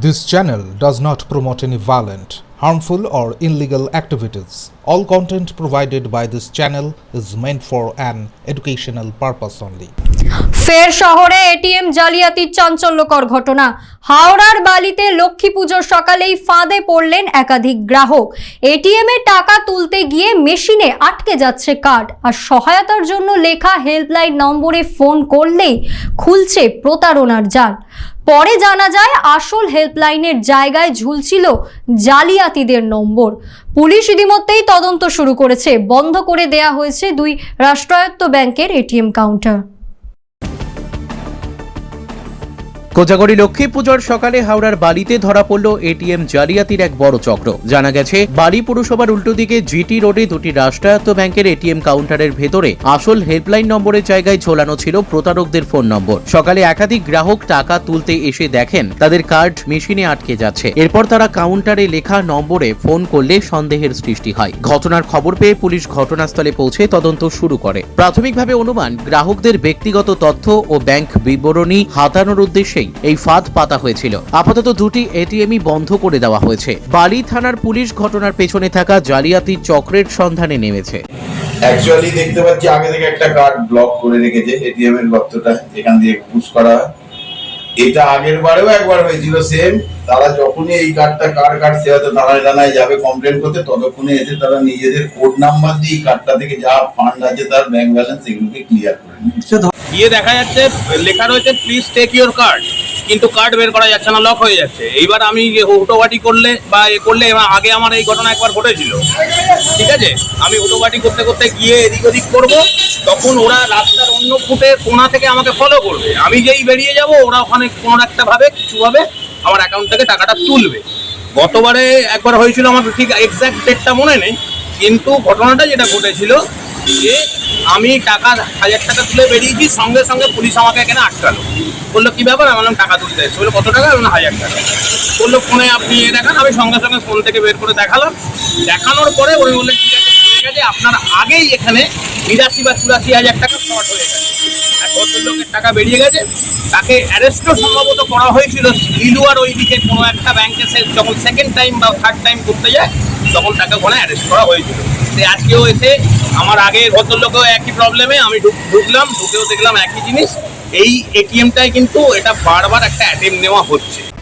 This channel does not promote any violent, harmful, or illegal activities. All content provided by this channel is meant for an educational purpose only. ফের শহরে ATM জালিয়াতির চাঞ্চল্যকর ঘটনা হাওড়ার বালিতে লক্ষ্মী পুজোর সকালেই ফাঁদে পড়লেন একাধিক গ্রাহক এটিএম এ টাকা তুলতে গিয়ে মেশিনে আটকে যাচ্ছে কার্ড আর সহায়তার জন্য লেখা হেল্পলাইন নম্বরে ফোন করলেই খুলছে প্রতারণার জাল পরে জানা যায় আসল হেল্পলাইনের জায়গায় ঝুলছিল জালিয়াতিদের নম্বর। পুলিশ ইতিমধ্যেই তদন্ত শুরু করেছে। বন্ধ করে দেয়া হয়েছে দুই রাষ্ট্রায়ত্ত ব্যাংকের এটিএম কাউন্টার। কোজাগরি লক্ষ্মী পুজোর সকালে হাওড়ার বালিতে ধরা পড়ল এটিএম জালিয়াতির এক বড় চক্র। জানা গেছে, বালি পুরসভার উল্টো দিকে জিটি রোডে দুটি রাষ্ট্রায়ত্ত ব্যাংকের এটিএম কাউন্টারের ভেতরে আসল হেল্পলাইন নম্বরের জায়গায় ঝোলানো ছিল প্রতারকদের ফোন নম্বর। সকালে একাধিক গ্রাহক টাকা তুলতে এসে দেখেন, তাদের কার্ড মেশিনে আটকে যাচ্ছে। এরপর তারা কাউন্টারে লেখা নম্বরে ফোন করলে সন্দেহের সৃষ্টি হয়। ঘটনার খবর পেয়ে পুলিশ ঘটনাস্থলে পৌঁছে তদন্ত শুরু করে। প্রাথমিকভাবে অনুমান, গ্রাহকদের ব্যক্তিগত তথ্য ও ব্যাংক বিবরণী হাতানোর উদ্দেশ্যেই এই ফাঁদ পাতা হয়েছিল। আপাতত দুটি এটিএমই বন্ধ করে দেওয়া হয়েছে। বালি থানার পুলিশ ঘটনার পেছনে থাকা জালিয়াতি চক্রের সন্ধানে নেমেছে। অ্যাকচুয়ালি দেখতে পাচ্ছি, আগে থেকে একটা কার্ড ব্লক করে রেখেছে এটিএম এর গর্তটা এখান দিয়ে পুশ করা হয়। এটা আগের বারেও একবার হয়েছিল সেম তারা যখনই এই কার্ডটা কার কার্ড সে হয়তো থানায় দাঁড়ায় যাবে কমপ্লেন করতে, ততক্ষণে এসে তারা নিজেদের কোড নাম্বার দিয়ে কার্ডটা থেকে যা ফান্ড আছে, তার ব্যাংক ব্যালেন্স এগুলোকে ক্লিয়ার করে নিচ্ছে। গিয়ে দেখা যাচ্ছে, লেখা রয়েছে প্লিজ টেক ইউর কার্ড কিন্তু কার্ড বের করা যাচ্ছে না লক হয়ে যাচ্ছে। এইবার আমি হুটোবাটি করলে বা এ করলে আগে আমার এই ঘটনা একবার ঘটেছিল। ঠিক আছে? আমি হুটোবাটি করতে করতে গিয়ে এদিক ওদিক করব, তখন ওরা রাস্তার অন্য ফুটে কোনা থেকে আমাকে ফলো করবে। আমি যেই বেরিয়ে যাব, ওরা ওখানে কোনো একটা ভাবে, কিছু ভাবে আমার অ্যাকাউন্ট থেকে টাকাটা তুলবে। গতবারে একবার হয়েছিল, আমার ঠিক এক্সাক্ট ডেটটা মনে নেই, কিন্তু ঘটনাটা যেটা ঘটেছিল যে আমি টাকা হাজার টাকা তুলে বেরিয়েছি, সঙ্গে সঙ্গে পুলিশ আমাকে এখানে আটকালো। বলল, কি ব্যাপার? আমি বললাম টাকা তুলতে এসেছি বলল, কত টাকা? আমি হাজার টাকা। বলল, ফোনে আপনি এ দেখান। আমি সঙ্গে সঙ্গে ফোন থেকে বের করে দেখালাম। দেখানোর পরে উনি বললেন ঠিক আছে, হয়ে গেছে। আপনার আগেই এখানে বিরাশি বা চুরাশি হাজার টাকা শর্ট হয়ে গেছে। এক ভদ্রলোকের টাকা বেরিয়ে গেছে। তাকে অ্যারেস্টও সম্ভবত করা হয়েছিল। লিলুয়ার ওই দিকে কোনো একটা ব্যাংকে সে যখন সেকেন্ড টাইম বা থার্ড টাইম করতে যায় তখন তাকে ওখানে অ্যারেস্ট করা হয়েছিল। সে আজকেও এসে আমার আগে ভদ্রলোকেও একই প্রবলেমে আমি ঢুক- ঢুকলাম, ঢুকেও দেখলাম একই জিনিস। এই এটিএমটায় কিন্তু এটা বারবার একটা অ্যাটেম্প নেওয়া হচ্ছে।